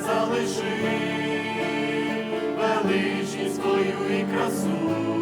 залиши, величність свою і красу,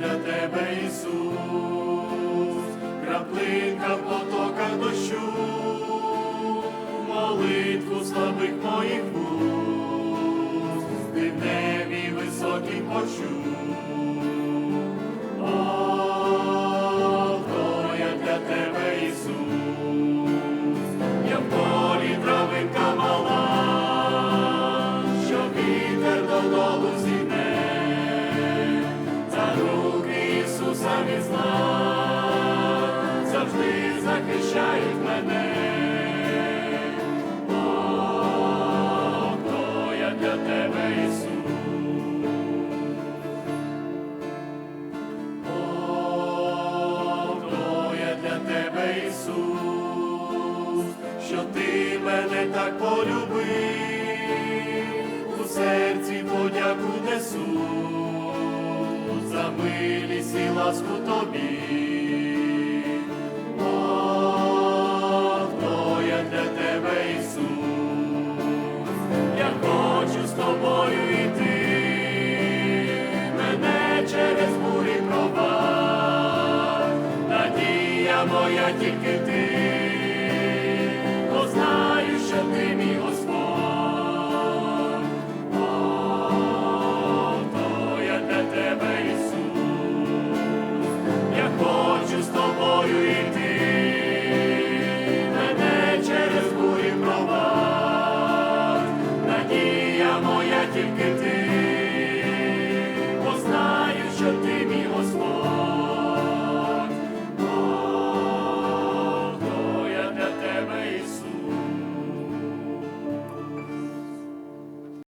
для тебе, Ісус, краплинка в потоках дощу, молитву слабих моїх вуст, ти в небі високий почув. Захищають мене. О, хто я для тебе, Ісус. О, тебе, Ісус, що ти мене так полюбив, у серці подяку несу, за милість і ласку тобі. тільки ти, бо знаю, що ти мій Господь, О, то я для тебе Ісус, я хочу з тобою.